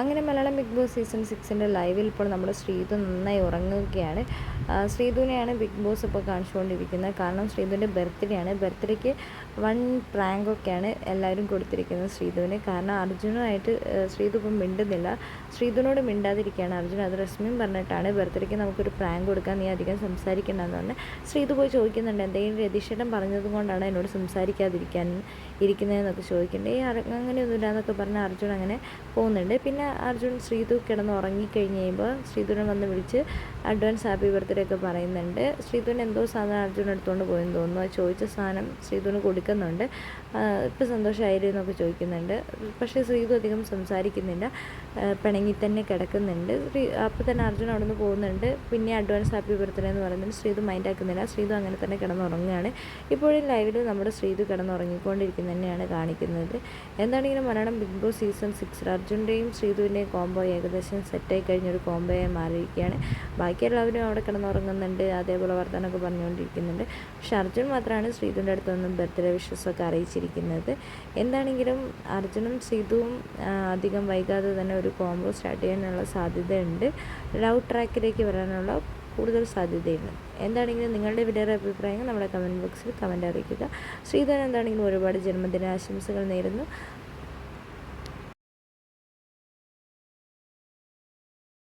അങ്ങനെ Malayalam big Boss season സിക്സിന്റെ ലൈവിൽ ഇപ്പോൾ നമ്മുടെ ശ്രീതു നന്നായി ഉറങ്ങുകയാണ്. ആ, ശ്രീതുവിനെയാണ് ബിഗ് ബോസ് ഇപ്പോൾ കാണിച്ചുകൊണ്ടിരിക്കുന്നത്. കാരണം ശ്രീതുവിന്റെ ബർത്ത്ഡേ ആണ് ബർത്ത്ഡേക്ക് വൺ പ്രാങ്കൊക്കെയാണ് എല്ലാവരും കൊടുത്തിരിക്കുന്നത് ശ്രീതുവിന് കാരണം അർജുനുമായിട്ട് ശ്രീധു ഇപ്പം മിണ്ടുന്നില്ല. ശ്രീതുവിനോട് മിണ്ടാതിരിക്കുകയാണ് അർജുൻ. അത് രശ്മിയും പറഞ്ഞിട്ടാണ് ബർത്ത്ഡേക്ക് നമുക്കൊരു പ്രാങ്ക് കൊടുക്കാൻ നീ അധികം സംസാരിക്കണ്ടെന്ന് പറഞ്ഞ് ശ്രീധു പോയി ചോദിക്കുന്നുണ്ട്. എന്തെങ്കിലും രതീഷേട്ടൻ പറഞ്ഞത് കൊണ്ടാണ് എന്നോട് സംസാരിക്കാതിരിക്കാൻ ഇരിക്കുന്നതെന്നൊക്കെ ചോദിക്കുന്നുണ്ട്. ഈ അങ്ങനെയൊന്നുമില്ല എന്നൊക്കെ പറഞ്ഞ് അർജുൻ അങ്ങനെ പോകുന്നുണ്ട്. പിന്നെ അർജുൻ ശ്രീധു കിടന്ന് ഉറങ്ങിക്കഴിഞ്ഞ് കഴിയുമ്പോൾ ശ്രീതുവിനെ വന്ന് വിളിച്ച് അഡ്വാൻസ് ഹാപ്പി ബർത്ത്ഡേ ഒക്കെ പറയുന്നുണ്ട്. ശ്രീതുവിന് എന്തോ സാധനം അർജുൻ എടുത്തുകൊണ്ട് പോയെന്ന് തോന്നുന്നു. ആ ചോദിച്ച സാധനം ശ്രീതുവിന് കൊടുക്കുന്നുണ്ട്. ഇപ്പം സന്തോഷമായിരുന്നു എന്നൊക്കെ ചോദിക്കുന്നുണ്ട്. പക്ഷേ ശ്രീധു അധികം സംസാരിക്കുന്നില്ല. പിണങ്ങി തന്നെ കിടക്കുന്നുണ്ട്. അപ്പോൾ തന്നെ അർജുൻ അവിടെ നിന്ന് പോകുന്നുണ്ട്. പിന്നെ അഡ്വാൻസ് ഹാപ്പി ബർത്ത്ഡേ എന്ന് പറയുന്നുണ്ട്. ശ്രീധു മൈൻഡ് ആക്കുന്നില്ല. ശ്രീധു അങ്ങനെ തന്നെ കിടന്നുറങ്ങുകയാണ്. ഇപ്പോഴും ലൈവിൽ നമ്മുടെ ശ്രീധു കിടന്നുറങ്ങിക്കൊണ്ടിരിക്കുന്ന തന്നെയാണ് കാണിക്കുന്നത്. എന്താണെങ്കിലും Malayalam Big Boss season six അർജുന്റെയും ശ്രീധുവിന്റെയും കോംബോ ഏകദേശം സെറ്റായി കഴിഞ്ഞൊരു കോംബോയായി മാറിയിരിക്കുകയാണ്. ബാക്കി എല്ലാവരും അവിടെ കിടന്നുറങ്ങുന്നുണ്ട് അതേപോലെ വർത്തമാനമൊക്കെ പറഞ്ഞുകൊണ്ടിരിക്കുന്നുണ്ട്. പക്ഷെ അർജുൻ മാത്രമാണ് ശ്രീതുവിന്റെ അടുത്തൊന്നും ബർത്ത്ഡേ വിഷസൊക്കെ അറിയിച്ചിരിക്കുന്നത്. എന്താണെങ്കിലും അർജുനും സീതുവും അധികം വൈകാതെ തന്നെ ഒരു കോംബോ സ്റ്റാർട്ട് ചെയ്യാനുള്ള സാധ്യതയുണ്ട്. ലവ് ട്രാക്കിലേക്ക് വരാനുള്ള കൂടുതൽ സാധ്യതയുണ്ട്. എന്താണെങ്കിലും നിങ്ങളുടെ വിലയേറെ അഭിപ്രായങ്ങൾ നമ്മുടെ കമന്റ് ബോക്സിൽ കമന്റ് അറിയിക്കുക. ശ്രീധരൻ എന്താണെങ്കിലും ഒരുപാട് ജന്മദിനാശംസകൾ നേരുന്നു.